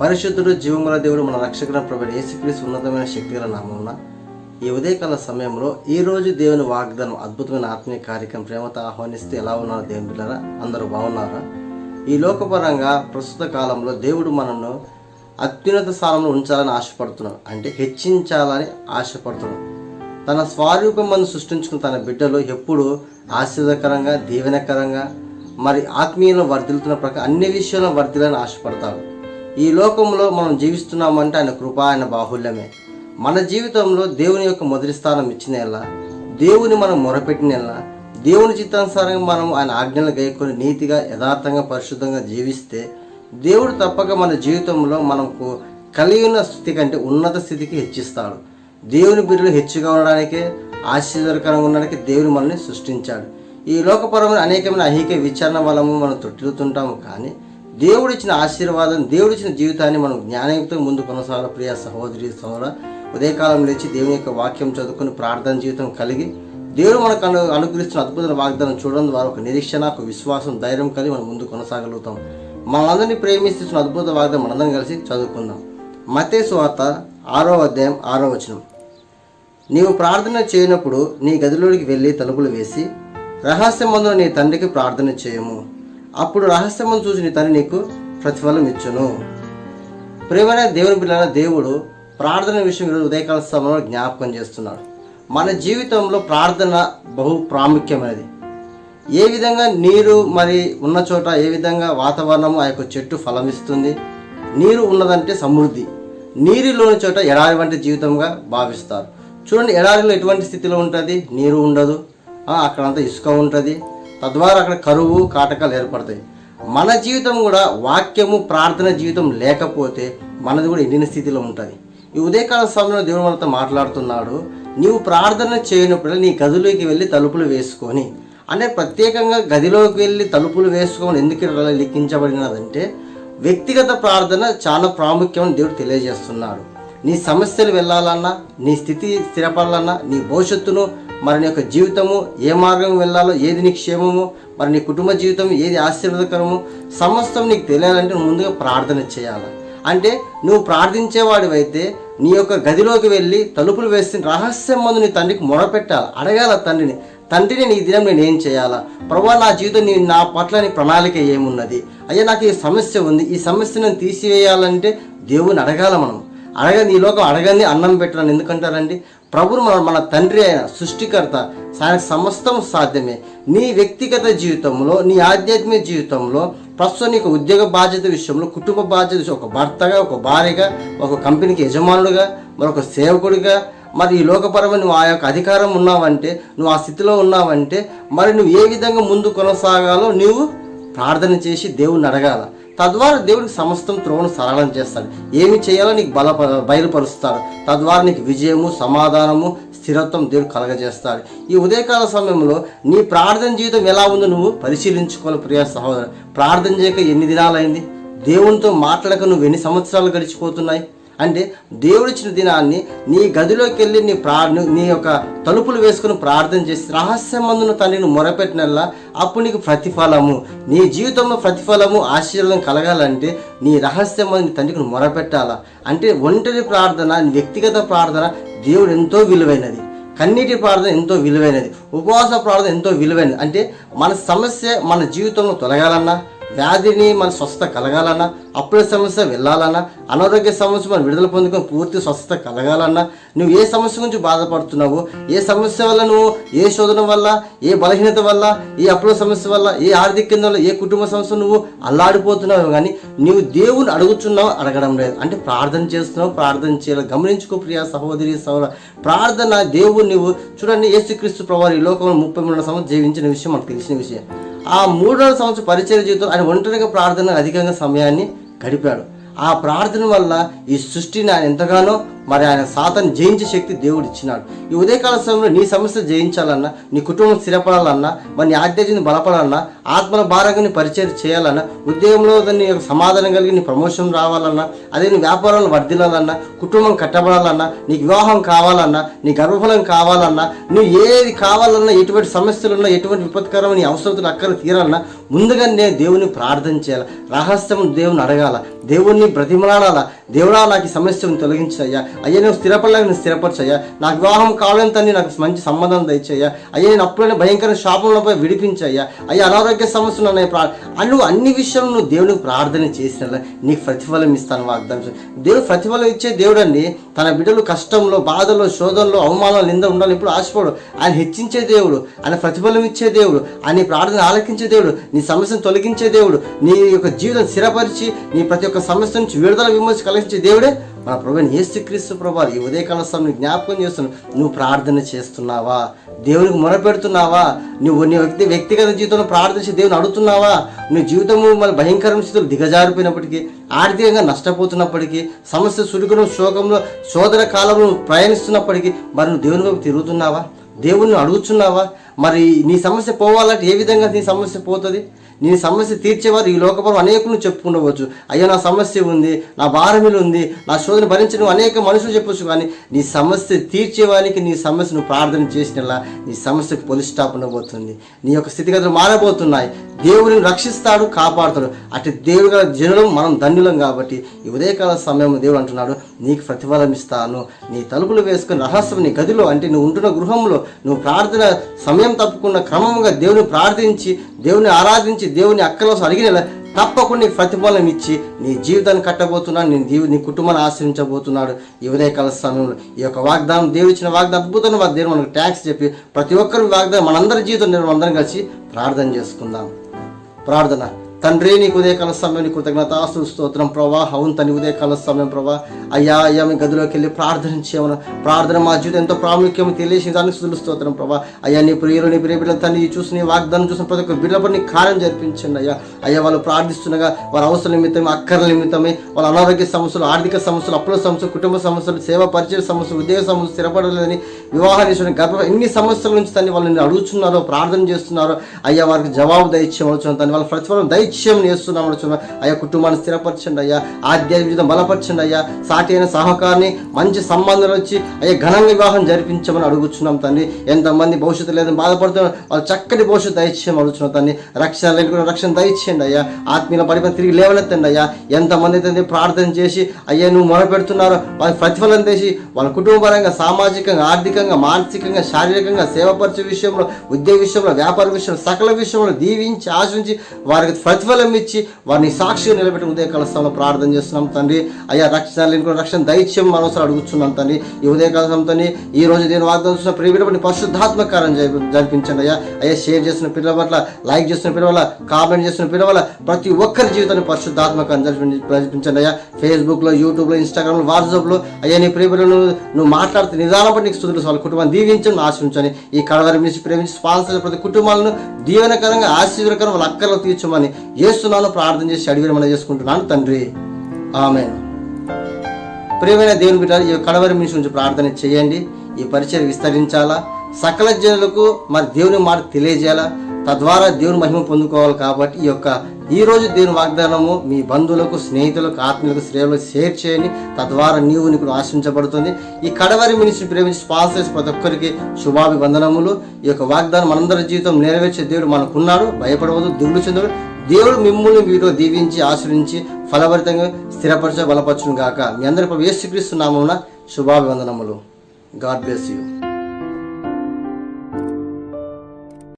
పరిశుద్ధుడు జీవముల దేవుడు మన రక్షకుల ప్రభుత్వ యేసుక్రీస్తు ఉన్నతమైన శక్తిగల నామమున ఈ ఉదయకాల సమయంలో ఈ రోజు దేవుని వాగ్దానం అద్భుతమైన ఆత్మీయ కార్యక్రమం ప్రేమతో ఆహ్వానిస్తూ ఎలా ఉన్నారు దేవుని బిడ్డారా అందరూ బాగున్నారా? ఈ లోకపరంగా ప్రస్తుత కాలంలో దేవుడు మనను అత్యున్నత స్థానంలో ఉంచాలని ఆశపడుతున్నాడు. అంటే హెచ్చించాలని ఆశపడుతున్నాడు. తన స్వరూపం సృష్టించుకున్న తన బిడ్డలు ఎప్పుడు ఆశీర్వదకరంగా దీవెనకరంగా మరి ఆత్మీయంలో వర్ధిల్తున్న ప్రకారం అన్ని విషయాల్లో వర్ధిలని ఆశపడతాడు ఈ లోకంలో మనం జీవిస్తున్నామంటే ఆయన కృప ఆయన బాహుల్యమే. మన జీవితంలో దేవుని యొక్క మొదటి స్థానం ఇచ్చిన ఎలా దేవుని మనం మొరపెట్టిన ఎలా దేవుని చిత్తానుసారంగా మనం ఆయన ఆజ్ఞలు గైకొని నీతిగా యథార్థంగా పరిశుద్ధంగా జీవిస్తే దేవుడు తప్పక మన జీవితంలో మనకు కలిగి ఉన్న స్థితి కంటే ఉన్నత స్థితికి హెచ్చిస్తాడు. దేవుని బిడ్డలు హెచ్చుగా ఉండడానికే ఆశ్చర్యకరంగా ఉండడానికి దేవుని మనల్ని సృష్టించాడు. ఈ లోకపరమైన అనేకమైన అహిక విచారణ వలము మనం తొట్టిల్లుతుంటాము కానీ దేవుడిచ్చిన ఆశీర్వాదం దేవుడిచ్చిన జీవితాన్ని మనం జ్ఞానయుక్తంగా ముందు కొనసాగ ప్రియ సహోదరి సహోదర ఉదయకాలం లేచి దేవుని యొక్క వాక్యం చదువుకొని ప్రార్థన జీవితం కలిగి దేవుడు మనకు అను అనుగ్రహిస్తున్న అద్భుతమైన వాగ్దానం చూడడం ద్వారా ఒక నిరీక్షణ ఒక విశ్వాసం ధైర్యం కలిగి మనం ముందు కొనసాగలుగుతాం. మనందరినీ ప్రేమిస్తున్న అద్భుత వాగ్దానం మనందరం కలిసి చదువుకుందాం. మతే స్వార్త ఆరో అధ్యాయం ఆరో వచనం. నీవు ప్రార్థన చేయనప్పుడు నీ గదిలోకి వెళ్ళి తలుపులు వేసి రహస్యమందు నీ తండ్రికి ప్రార్థన చేయము. అప్పుడు రహస్యమును చూసి నీ నీకు ప్రతిఫలం ఇచ్చును. ప్రేమైన దేవుని పిల్లల దేవుడు ప్రార్థన విషయం ఈరోజు ఉదయకాల సమయంలో జ్ఞాపకం చేస్తున్నాడు. మన జీవితంలో ప్రార్థన బహు ప్రాముఖ్యమైనది. ఏ విధంగా నీరు మరి ఉన్న చోట ఏ విధంగా వాతావరణం ఆ యొక్క చెట్టు ఫలమిస్తుంది నీరు ఉన్నదంటే సమృద్ధి. నీరులోని చోట ఎడారి వంటి జీవితంగా భావిస్తారు. చూడండి ఎడారిలో ఎటువంటి స్థితిలో ఉంటుంది? నీరు ఉండదు. అక్కడంతా ఇసుక ఉంటుంది. తద్వారా అక్కడ కరువు కాటకాలు ఏర్పడతాయి. మన జీవితం కూడా వాక్యము ప్రార్థన జీవితం లేకపోతే మనది కూడా ఎండిన స్థితిలో ఉంటుంది. ఈ ఉదయకాల సమయంలో దేవుడు మనతో మాట్లాడుతున్నాడు నీవు ప్రార్థన చేయనప్పుడు నీ గదిలోకి వెళ్ళి తలుపులు వేసుకొని అంటే ప్రత్యేకంగా గదిలోకి వెళ్ళి తలుపులు వేసుకోమని ఎందుకు ఇలా లిఖించబడినదంటే వ్యక్తిగత ప్రార్థన చాలా ప్రాముఖ్యమని దేవుడు తెలియజేస్తున్నాడు. నీ సమస్యలు వెళ్ళాలన్నా నీ స్థితి స్థిరపడాలన్నా నీ భవిష్యత్తును మరి నీ యొక్క జీవితము ఏ మార్గం వెళ్ళాలో ఏది నీ క్షేమము మరి నీ కుటుంబ జీవితం ఏది ఆశీర్వదకరము సమస్తం నీకు తెలియాలంటే నువ్వు ముందుగా ప్రార్థన చేయాలి. అంటే నువ్వు ప్రార్థించేవాడివైతే నీ యొక్క గదిలోకి వెళ్ళి తలుపులు వేసి రహస్యం మందు నీ తండ్రికి మొరపెట్టాలి. అడగాల తండ్రిని తండ్రిని నీ దినం నేను ఏం చేయాలా? ప్రభా నా జీవితం నీ నా పట్ల నీ ప్రణాళిక ఏమున్నది? అయ్యా నాకు ఈ సమస్య ఉంది. ఈ సమస్యను తీసివేయాలంటే దేవుని అడగాల మనం. అడగని ఈ లోకం అడగని అన్నం పెట్టడం ఎందుకంటారండి? ప్రభువు మన మన తండ్రి అయిన సృష్టికర్త ఆయనకు సమస్తం సాధ్యమే. నీ వ్యక్తిగత జీవితంలో నీ ఆధ్యాత్మిక జీవితంలో ప్రస్తుతం నీకు ఉద్యోగ బాధ్యత విషయంలో కుటుంబ బాధ్యత ఒక భర్తగా ఒక భార్యగా ఒక కంపెనీకి యజమానుడుగా మరొక సేవకుడిగా మరి ఈ లోకపరమైన నువ్వు ఆ యొక్క అధికారం ఉన్నావంటే నువ్వు ఆ స్థితిలో ఉన్నావంటే మరి నువ్వు ఏ విధంగా ముందు కొనసాగాలో నువ్వు ప్రార్థన చేసి దేవుణ్ణి అడగాల. తద్వారా దేవుడికి సమస్తం త్రోవను సరళం చేస్తాడు. ఏమి చేయాలో నీకు బల బయలుపరుస్తాడు. తద్వారా నీకు విజయము సమాధానము స్థిరత్వం దేవుడు కలగజేస్తాడు. ఈ ఉదయకాల సమయంలో నీ ప్రార్థన జీవితం ఎలా ఉందో నువ్వు పరిశీలించుకోవాలి ప్రియా సహోదరు. ప్రార్థన చేయక ఎన్ని దినాలైంది? దేవునితో మాట్లాడక నువ్వు ఎన్ని సంవత్సరాలు గడిచిపోతున్నాయి? అంటే దేవుడిచ్చిన దినాన్ని నీ గదిలోకి వెళ్ళి నీ ప్రా నీ యొక్క తలుపులు వేసుకుని ప్రార్థన చేసి రహస్యమందున తండ్రిని మొరపెట్టినల్లా అప్పుడు నీకు ప్రతిఫలము. నీ జీవితంలో ప్రతిఫలము ఆశీర్వాదం కలగాలంటే నీ రహస్యమందు మందుని తండ్రికి మొరపెట్టాలా? అంటే ఒంటరి ప్రార్థన వ్యక్తిగత ప్రార్థన దేవుడు ఎంతో విలువైనది. కన్నీటి ప్రార్థన ఎంతో విలువైనది. ఉపవాస ప్రార్థన ఎంతో విలువైనది. అంటే మన సమస్య మన జీవితంలో తొలగాలన్నా వ్యాధిని మన స్వస్థత కలగాలన్నా అప్పుల సమస్య వెళ్ళాలన్నా అనారోగ్య సమస్య మనం విడుదల పొందుకొని పూర్తి స్వస్థత కలగాలన్నా నువ్వు ఏ సమస్య గురించి బాధపడుతున్నావు ఏ సమస్య వల్ల నువ్వు ఏ శోధన వల్ల ఏ బలహీనత వల్ల ఏ అప్పుల సమస్య వల్ల ఏ ఆర్థిక వల్ల ఏ కుటుంబ సమస్య నువ్వు అల్లాడిపోతున్నావు కానీ నువ్వు దేవుని అడుగుతున్నావు అడగడం లేదు. అంటే ప్రార్థన చేస్తున్నావు ప్రార్థన చేయాలి. గమనించుకో ప్రియ సహోదరి సహోదర. ప్రార్థన దేవుడు నువ్వు చూడండి యేసుక్రీస్తు ప్రభావ ఈ లోకంలో ముప్పై మూడు సంవత్సరం జీవించిన విషయం మనకు తెలిసిన విషయం. ఆ మూడవ సంవత్సరం పరిచయ జీవితం ఆయన ఒంటరిగా ప్రార్థన అధికంగా సమయాన్ని గడిపాడు. ఆ ప్రార్థన వల్ల ఈ సృష్టిని ఆయన ఎంతగానో మరి ఆయన సాతాన్ని జయించే శక్తి దేవుడు ఇచ్చినాడు. ఈ ఉదయకాల సమయంలో నీ సమస్య జయించాలన్నా నీ కుటుంబం స్థిరపడాలన్నా మరి నీ ఆధ్యాత్మిక బలపడాలన్నా ఆత్మల భారంగా పరిచయం చేయాలన్నా ఉద్యోగంలో దాన్ని సమాధానం కలిగి నీ ప్రమోషన్ రావాలన్నా అదే నీ వ్యాపారాలను వర్ధిల్లాలన్నా కుటుంబం కట్టబడాలన్నా నీకు వివాహం కావాలన్నా నీ గర్భఫలం కావాలన్నా నువ్వు ఏది కావాలన్నా ఎటువంటి సమస్యలు ఉన్నా ఎటువంటి విపత్కరమైన నీ అవసరతలు అక్కడ తీరాలన్నా ముందుగా నేను దేవుని ప్రార్థన చేయాలి? రహస్యం దేవుని అడగాల? దేవుణ్ణి బ్రతిమలాడాలా? దేవుడా నాకు ఈ సమస్యను తొలగించయ్యా. అయ్యా నువ్వు స్థిరపడలేక నేను స్థిరపరచయ్యా. నాకు వివాహం కావాలని నాకు మంచి సంబంధం దయచేయ్యా. అయ్యా నేను అప్పుడైనా భయంకర శాపంలోపై విడిపించయ్యా. అయ్యా అనారోగ్య సమస్యలు ఉన్నాయి. ప్రా నువ్వు అన్ని విషయాలు నువ్వు దేవునికి ప్రార్థన చేసిన నీకు ప్రతిఫలం ఇస్తాను వాగ్దానం దేవుడు ప్రతిఫలం ఇచ్చే దేవుడు అండి తన బిడ్డలు కష్టంలో బాధలో శోధనలో అవమానాలు నింద ఉండాలని ఇప్పుడు ఆశపడు ఆయన హెచ్చించే దేవుడు ఆయన ప్రతిఫలం ఇచ్చే దేవుడు ఆయన నీ ప్రార్థన ఆలకించే దేవుడు నీ సమస్యను తొలగించే దేవుడు నీ యొక్క జీవితం స్థిరపరిచి నీ ప్రతి ఒక్క సమస్య నుంచి విడుదల విమర్శ కలిగించే దేవుడే మన ప్రభు యేసుక్రీస్తు ప్రభావి ఈ ఉదయకాల సమయం జ్ఞాపకం చేస్తున్నావు నువ్వు ప్రార్థన చేస్తున్నావా? దేవునికి మొరపెడుతున్నావా? నువ్వు నీ వ్యక్తి వ్యక్తిగత జీవితంలో ప్రార్థించి దేవుని అడుగుతున్నావా? నీ జీవితము మన భయంకరమైన స్థితిలో దిగజారిపోయినప్పటికీ ఆర్థికంగా నష్టపోతున్నప్పటికీ సమస్య సుడిగుణం శోకంలో శోధన కాలంలో ప్రయాణిస్తున్నప్పటికీ మరి నువ్వు దేవుని వైపు తిరుగుతున్నావా? దేవుణ్ణి అడుగుతున్నావా? మరి నీ సమస్య పోవాలంటే ఏ విధంగా నీ సమస్య పోతుంది? నీ సమస్య తీర్చేవారు ఈ లోకపరం అనేకులు చెప్పుకుండవచ్చు. అయ్యో నా సమస్య ఉంది నా భారమిలు ఉంది నా శోధన భరించిన అనేక మనుషులు చెప్పొచ్చు కానీ నీ సమస్య తీర్చేవానికి నీ సమస్యను ప్రార్థన చేసినలా నీ సమస్యకు పొలి స్టాప్ ఉండబోతుంది నీ యొక్క స్థితిగతులు మారబోతున్నాయి. దేవుడిని రక్షిస్తాడు కాపాడుతాడు. అటు దేవుడు గల జనులం మనం ధన్యులం కాబట్టి ఈ ఉదయకాల సమయం దేవుడు అంటున్నాడు నీకు ప్రతిఫలం ఇస్తాను. నీ తలుపులు వేసుకుని రహస్యం నీ గదిలో అంటే నువ్వు ఉంటున్న గృహంలో నువ్వు ప్రార్థన సమయం తప్పకుండా క్రమంగా దేవుని ప్రార్థించి దేవుని ఆరాధించి దేవుని అక్కలోసం అడిగిన తప్పకుండా నీకు ప్రతిఫలం ఇచ్చి నీ జీవితాన్ని కట్టబోతున్నాడు నీ దీవు నీ కుటుంబాన్ని ఆశ్రయించబోతున్నాడు. ఈ ఉదయకాల సమయంలో ఈ యొక్క వాగ్దానం దేవుడు ఇచ్చిన వాగ్దానం అద్భుతమైన దేవుడు మనకు ట్యాక్స్ చెప్పి ప్రతి ఒక్కరి వాగ్దానం మనందరి జీవితం మనం అందరం కలిసి ప్రార్థన చేసుకుందాం. ప్రార్థన. తండ్రి నీకు ఉదయకాల సమయం నీ కృతజ్ఞత ఆస్తు స్తోత్రం ప్రభా అవును తని ఉదయకాల సమయం ప్రభా. అయ్యా అయ్యా మీ గదిలోకి వెళ్ళి ప్రార్థన చేయమను ప్రార్థన మా జీవితం ఎంతో ప్రాముఖ్యం తెలియజేసిన దానికి సుదులు స్తోత్రం ప్రభా. అయ్యా నీ ప్రియులు నీ ప్రియ బిడ్డలు తల్లి చూసి నీ వాగ్దానం చూసిన ప్రతి ఒక్క బిడ్డలపై నీ కార్యం జరిపించండి అయ్యా. అయ్యా వాళ్ళు ప్రార్థిస్తుండగా వారి అవసరం నిమిత్తమే అక్కర్ల నిమిత్తమే వాళ్ళ అనారోగ్య సమస్యలు ఆర్థిక సమస్యలు అప్పుల సమస్యలు కుటుంబ సమస్యలు సేవ పరిచయ సమస్యలు ఉద్యోగ సమస్యలు స్థిరపడలేదని వివాహ విషయం గర్భ ఎన్ని సమస్యల నుంచి తన్ని వాళ్ళని అడుగుతున్నారో ప్రార్థన చేస్తున్నారో అయ్యా వారికి జవాబు దయచేయవచ్చు తను వాళ్ళ ప్రతిఫలం దయచేయమని చేస్తున్నాం అనుచున్నాం అయ్యా కుటుంబాన్ని స్థిరపరచండి అయ్యా ఆధ్యాత్మిక జీవితం బలపరచండి అయ్యా సాటి అయిన సహకారిని మంచి సంబంధాలు వచ్చి అయ్యా ఘనంగా వివాహం జరిపించమని అడుగుచున్నాం తండ్రి. ఎంతమంది భవిష్యత్తు లేదని బాధపడుతున్నారు వాళ్ళు చక్కటి భవిష్యత్తు దయచేయమని అడుగుతున్నాం తండ్రి. రక్షణ లేకుండా రక్షణ దయచేయండి అయ్యా. ఆత్మీయ పడిపోయి తిరిగి లేవనెత్తండి అయ్యా. ఎంతమంది అయితే ప్రార్థన చేసి అయ్యా నువ్వు మొరపెడుతున్నారో వాళ్ళకి ప్రతిఫలం చేసి వాళ్ళ కుటుంబపరంగా సామాజికంగా ఆర్థికంగా మానసికంగా శారీరకంగా సేవపరిచే విషయంలో ఉద్యోగ విషయంలో వ్యాపార విషయంలో సకల విషయంలో దీవించి ఆశించి వారికి ప్రతిఫలం ఇచ్చి వారిని సాక్షిగా నిలబెట్టి ఉదయకాల సమయంలో ప్రార్థన చేస్తున్నాం తండ్రి. అయ్యా రక్షణ లేని రక్షణ దైత్యం మనసులు అడుగుతున్నాం తండ్రి. ఈ ఉదయకాల సమయంతో ఈ రోజు నేను వాగ్దానం చూసిన ప్రియపడి పరిశుద్ధాత్మకారం జరిపించండి అయ్యా. అయ్యా షేర్ చేసిన పిల్లల పట్ల లైక్ చేసిన పిల్లల వల్ల కామెంట్ చేసిన పిల్లల వల్ల ప్రతి ఒక్కరి జీవితాన్ని పరిశుద్ధాత్మకం జరిపించండి అయ్యా. ఫేస్బుక్లో యూట్యూబ్లో ఇన్స్టాగ్రామ్లో వాట్సాప్లో అయ్యా నీ ప్రియబిడ్డలు నువ్వు మాట్లాడుతూ నిదానం బట్టి నీకు స్థుతులు వాళ్ళ కుటుంబాన్ని దీవించండి ఆశించని ఈ కడవరి మించి ప్రేమించి స్పాన్సర్ ప్రతి కుటుంబాలను దీవెనకరంగా ఆశీర్వకరం వాళ్ళ అక్కర్లు తీర్చమని చేస్తున్నాను ప్రార్థన చేసి అడిగి మనం చేసుకుంటున్నాను తండ్రి. ఆమె ప్రియమైన దేవుని బిడ్డ ఈ కడవరి మనిషి నుంచి ప్రార్థన చేయండి. ఈ పరిచయం విస్తరించాలా? సకల జనులకు మరి దేవుని మాట తెలియజేయాలా? తద్వారా దేవుని మహిమ పొందుకోవాలి కాబట్టి ఈ యొక్క ఈ రోజు వాగ్దానము మీ బంధువులకు స్నేహితులకు ఆత్మీయులకు శ్రేయలకు షేర్ చేయండి. తద్వారా నీవు నీకు ఆశించబడుతుంది. ఈ కడవరి మినిస్ట్రీ ప్రేమించి స్పాన్సర్స్ ప్రతి ఒక్కరికి శుభాభివందనములు. ఈ యొక్క వాగ్దానం మనందరి జీవితం నెరవేర్చే దేవుడు మనకున్నాడు. భయపడవద్దు దిగులు చెందడు. దేవుడు మిమ్మల్ని వీటిలో దీవించి ఆశ్రయించి ఫలభరితంగా స్థిరపరచ బలపరచును గాక. మీ అందరి ప్రభు యేసుక్రీస్తు నామమున శుభాభివందనములు. God bless you.